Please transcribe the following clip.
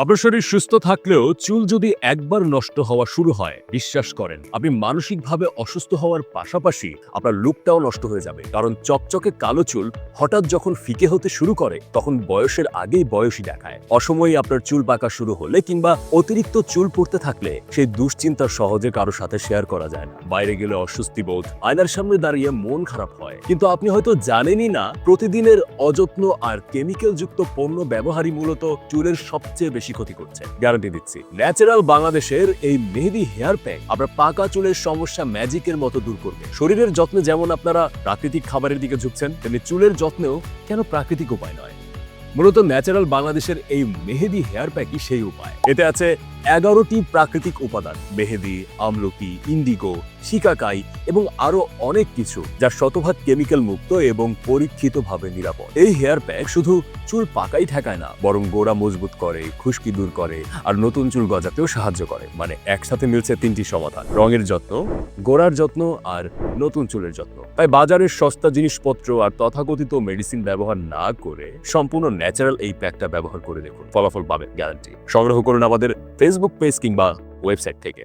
আপনার সুস্থ থাকলেও চুল যদি একবার নষ্ট হওয়া শুরু হয়, বিশ্বাস করেন, আপনি মানসিকভাবে অসুস্থ হওয়ার পাশাপাশি আপনার লুকটাও নষ্ট হয়ে যাবে। কারণ চকচকে কালো চুল হঠাৎ যখন ফিকে হতে শুরু করে, তখন বয়সের আগেই বয়সই দেখায়। অসময়ে আপনার চুল পাকা শুরু হলে কিংবা অতিরিক্ত চুল পড়তে থাকলে সেই দুশ্চিন্তা সহজে কারও সাথে শেয়ার করা যায় না। বাইরে গেলে অস্বস্তি বোধ, আয়নার সামনে দাঁড়িয়ে মন খারাপ হয়। কিন্তু আপনি হয়তো জানেনই না, প্রতিদিনের অযত্ন আর কেমিক্যাল যুক্ত পণ্য ব্যবহারই মূলত চুলের সবচেয়ে বেশি ক্ষতি করছে। গ্যারান্টি দিচ্ছি। ন্যাচারাল বাংলাদেশের এই মেহেদি হেয়ার প্যাক আপনার পাকা চুলের সমস্যা ম্যাজিকের মতো দূর করবে। শরীরের যত্নে যেমন আপনারা প্রাকৃতিক খাবারের দিকে ঝুঁকছেন, তেমনি চুলের যত্নেও কেন প্রাকৃতিক উপায় নয়? মূলত ন্যাচারাল বাংলাদেশের এই মেহেদি হেয়ার প্যাকই সেই উপায়। এতে আছে এগারোটি প্রাকৃতিক উপাদান, মেহেদি, আমলকি, ইন্ডিগো, শিকাকাই এবং আরও অনেক কিছু যা শতভাগ কেমিক্যাল মুক্ত এবং পরীক্ষিতভাবে নিরাপদ। এই হেয়ার প্যাক শুধু চুল পাকাই ঠেকায় না, বরং গোড়া মজবুত করে, খুশকি দূর করে আর নতুন চুল গজাতেও সাহায্য করে। মানে একসাথে মিলছে তিনটি সমাধান, রঙের যত্ন, গোড়ার যত্ন আর নতুন চুলের যত্ন। তাই বাজারের সস্তা জিনিসপত্র আর তথাকথিত মেডিসিন ব্যবহার না করে সম্পূর্ণ ন্যাচারাল এই প্যাকটা ব্যবহার করে দেখুন। ফলাফল পাবেন গ্যারান্টি। সংগ্রহ করুন আমাদের ফেসবুক পেজ কিংবা ওয়েবসাইট থেকে।